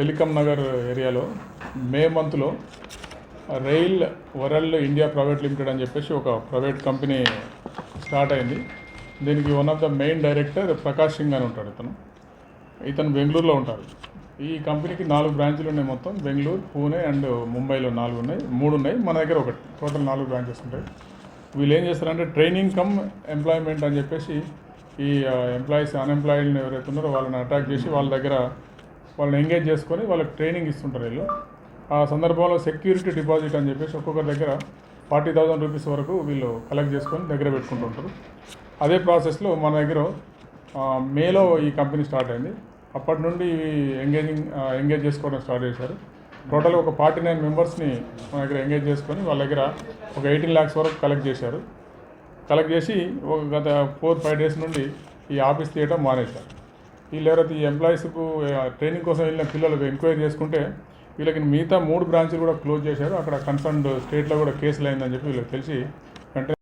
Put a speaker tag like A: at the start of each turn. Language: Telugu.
A: టెలికాం నగర్ ఏరియాలో మే మంత్లో rail world India private limited అని చెప్పేసి ఒక ప్రైవేట్ కంపెనీ స్టార్ట్ అయింది. దీనికి one of the main director Prakash Singh అని ఉంటాడు ఇతను. ఇతను బెంగళూరులో ఉంటారు ఈ కంపెనీకి నాలుగు బ్రాంచ్లు ఉన్నాయి మొత్తం. బెంగళూరు పూణే అండ్ ముంబైలో నాలుగు ఉన్నాయి. మూడు ఉన్నాయి. మన దగ్గర ఒకటి. టోటల్ నాలుగు బ్రాంచెస్ ఉంటాయి. వీళ్ళు ఏం చేస్తారంటే ట్రైనింగ్ కమ్ ఎంప్లాయ్మెంట్ అని చెప్పేసి ఈ ఎంప్లాయీస్ అన్ఎంప్లాయిడ్ని ఎవరైతే ఉన్నారో వాళ్ళని అటాక్ చేసి వాళ్ళ దగ్గర వాళ్ళని ఎంగేజ్ చేసుకొని వాళ్ళకి ట్రైనింగ్ ఇస్తుంటారు వీళ్ళు. ఆ సందర్భంలో సెక్యూరిటీ డిపాజిట్ అని చెప్పేసి ఒక్కొక్కరి దగ్గర ఫార్టీ థౌసండ్ రూపీస్ వరకు వీళ్ళు కలెక్ట్ చేసుకొని దగ్గర పెట్టుకుంటుంటారు. అదే ప్రాసెస్లో మన దగ్గర మేలో ఈ కంపెనీ స్టార్ట్ అయింది. అప్పటి నుండి ఎంగేజింగ్ ఎంగేజ్ చేసుకోవడం స్టార్ట్ చేశారు. టోటల్ ఒక ఫార్టీ నైన్ మెంబర్స్ని మన దగ్గర ఎంగేజ్ చేసుకొని వాళ్ళ దగ్గర ఒక ఎయిటీన్ ల్యాక్స్ వరకు కలెక్ట్ చేశారు. కలెక్ట్ చేసి ఒక గత ఫోర్ ఫైవ్ డేస్ నుండి ఈ ఆఫీస్ తీయటం మానేశారు. వీళ్ళు ఎవరైతే ఈ ఎంప్లాయీస్కు ట్రైనింగ్ కోసం వెళ్ళిన పిల్లలకు ఎంక్వైరీ చేసుకుంటే వీళ్ళకి మిగతా మూడు బ్రాంచ్లు కూడా క్లోజ్ చేశారు. అక్కడ కన్సర్న్ స్టేట్లో కూడా కేసులు అయిందని చెప్పి వీళ్ళకి తెలిసి వెంటనే